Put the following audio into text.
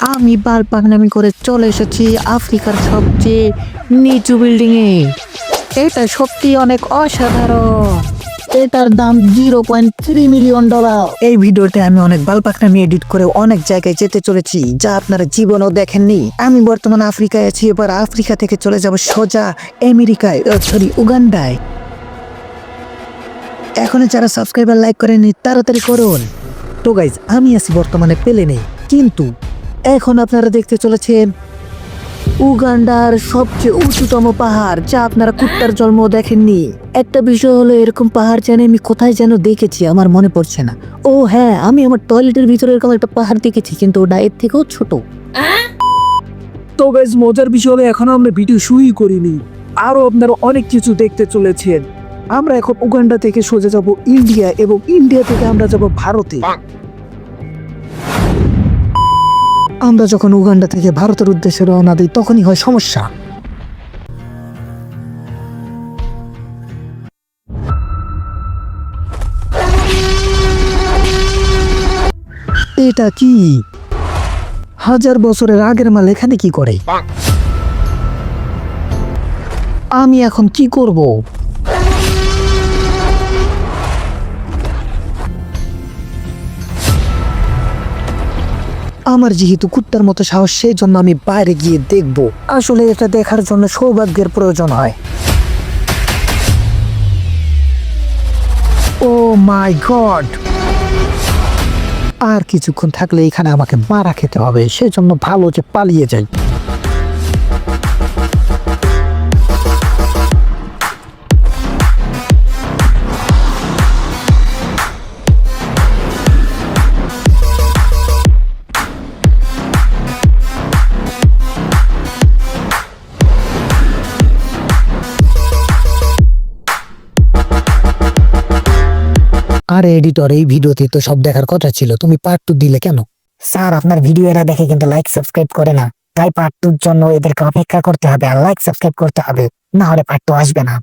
আমি বাল পাগনামি করে চলে এসেছি আফ্রিকার সবচেয়ে নিচু বিল্ডিং এ এটা সত্যি অনেক অসাধারণ। এটার দাম zero point three million dollar. এই ভিডিওতে আমি অনেক বাল পাকনামি এডিট করে অনেক জায়গায় যেতে চলেছি, যা আপনারা জীবনেও দেখেননি। আমি বর্তমানে আফ্রিকায় আছি, এবার আফ্রিকা থেকে চলে যাব সোজা আমেরিকায় সরি, উগান্ডায়। এখন যারা সাবস্ক্রাইবার, লাইক করেনি তাড়াতাড়ি করুন। তো গাইজ আমি আছি বর্তমানে পেলে নেই কিন্তু এখন আপনারা দেখতে চলেছেন উগান্ডার সবচেয়ে উঁচুতম পাহাড়, যা আপনারা কুত্তার জন্ম দেখেননি। একটা বিষয় হলো, এরকম পাহাড় জানে আমি কোথায় যেন দেখেছি, আমার মনে পড়ছে না। ও হ্যাঁ আমি আমার টয়লেটের ভিতরে এরকম একটা পাহাড় দেখেছি, কিন্তু ওটা এর থেকেও ছোট। তো গাইজ মজার বিষয় হলো, এখনও আমরা ভিডিও শুরুই করিনি। আরও আপনারা অনেক কিছু দেখতে চলেছেন। আমরা এখন উগান্ডা থেকে সোজা যাব ইন্ডিয়া এবং ইন্ডিয়া থেকে আমরা যাব ভারতে। আমরা যখন উগান্ডা থেকে ভারতের উদ্দেশ্যে রওনা দিই তখনই হয় সমস্যা। এটা কি? হাজার বছরের আগের মাল এখানে কি করে? আমি এখন কি করব? আমার যেহেতু কুত্তার মতো সাহস সেই জন্য আমি বাইরে গিয়ে দেখব। আসলে এটা দেখার জন্য সৌভাগ্যের প্রয়োজন হয়। ও মাই গড! আর কিছুক্ষণ থাকলে এখানে আমাকে মারা খেতে হবে, সেজন্য ভালো যে পালিয়ে যাই। আরে এডিটর এই ভিডিওতে তো সব দেখার কথা ছিল, তুমি পার্ট টু দিলে কেন? স্যার, আপনার ভিডিও এরা দেখে কিন্তু লাইক সাবস্ক্রাইব করে না। তাই পার্ট টুর জন্য এদেরকে অপেক্ষা করতে হবে আর লাইক সাবস্ক্রাইব করতে হবে। না হলে পার্ট টু আসবে না।